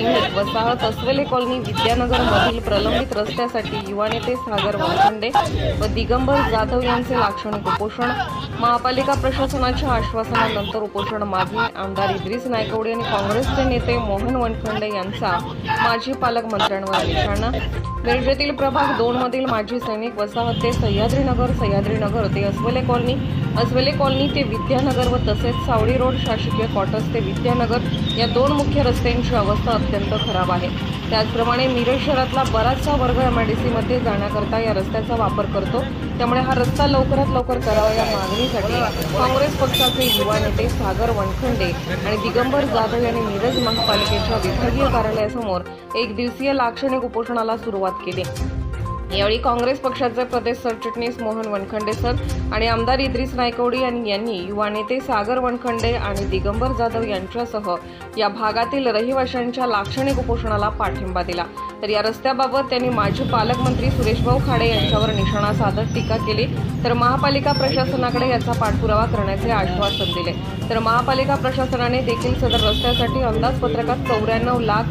सैनिक वसाहत अस्वले कॉलनी विद्यानगरमधील प्रलंबित रस्त्यासाठी युवा नेते सागर वानखंडे व दिगंबर जाधव यांचे लाक्षणिक उपोषण. महापालिका प्रशासनाच्या आश्वासनानंतर उपोषण मागे आमदार इद्रिस नायकवडे आणि काँग्रेसचे नेते मोहन वनखंडे यांचा माजी पालकमंत्र्यांवर निशाणा. मिरजेतील प्रभाग दोन मधील माजी सैनिक वसाहत ते सह्याद्रीनगर सह्याद्रीनगर ते अस्वले कॉलनी. अस्वले कॉलनी ते विद्यानगर व तसेच सावळी रोड शासकीय क्वार्टर्स ते विद्यानगर या दोन मुख्य रस्त्यांची अवस्था अत्यंत खराब आहे. त्याचप्रमाणे मिरज शहरातला बराचसा वर्ग एम आय डी सीमध्ये जाण्याकरता या रस्त्याचा वापर करतो. त्यामुळे हा रस्ता लवकरात लवकर करावा या मागणीसाठी काँग्रेस पक्षाचे युवा नेते सागर वनखंडे आणि दिगंबर जाधव यांनी मिरज महापालिकेच्या विभागीय कार्यालयासमोर एक दिवसीय लाक्षणिक उपोषणाला सुरुवात केली. यावेळी काँग्रेस पक्षाचे प्रदेश सरचिटणीस मोहन वनखंडे सर आणि आमदार इद्रिस नायकवडी यांनी यांनी युवा नेते सागर वनखंडे आणि दिगंबर जाधव यांच्यासह या भागातील रहिवाशांच्या लाक्षणिक उपोषणाला पाठिंबा दिला. तर या रस्त्याबाबत त्यांनी माजी पालकमंत्री सुरेशभाऊ खाडे यांच्यावर निशाणा साधत टीका केली. तर महापालिका प्रशासनाकडे याचा पाठपुरावा करण्याचे आश्वासन दिले. तर महापालिका प्रशासनाने देखील सदर रस्त्यासाठी अंदाजपत्रकात चौऱ्याण्णव लाख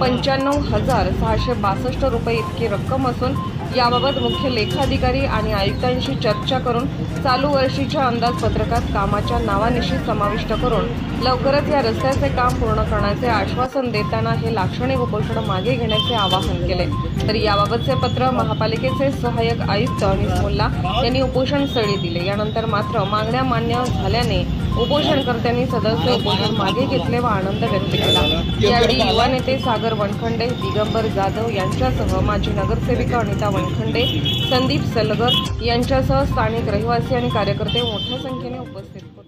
पंच्याण्णव हजार सहाशे बासष्ट रुपये इतकी रक्कम असून याबाबत मुख्य लेखाधिकारी आणि आयुक्तांशी चर्चा करून चालू वर्षीच्या अंदाजपत्रकात कामाच्या नावानिशी समाविष्ट करून लवकरच या रस्त्याचे काम पूर्ण करण्याचे आश्वासन देताना हे लाक्षणिक उपोषण मागे घेण्याचे आवाहन केले. तर याबाबतचे पत्र महापालिकेचे सहाय्यक आयुक्त अनिस मुल्ला यांनी उपोषण स्थळी दिले. यानंतर मात्र मागण्या मान्य झाल्याने उपोषणकर्त्यांनी सदस्य उपोषण मागे घेतले व आनंद व्यक्त केला. यावेळी युवा नेते सागर वनखंडे दिगंबर जाधव यांच्यासह माजी नगरसेविका अनिता वनखंडे संदीप सलगर यांच्यासह स्थानिक रहिवासी आणि कार्यकर्ते मोठ्या संख्येने उपस्थित होते.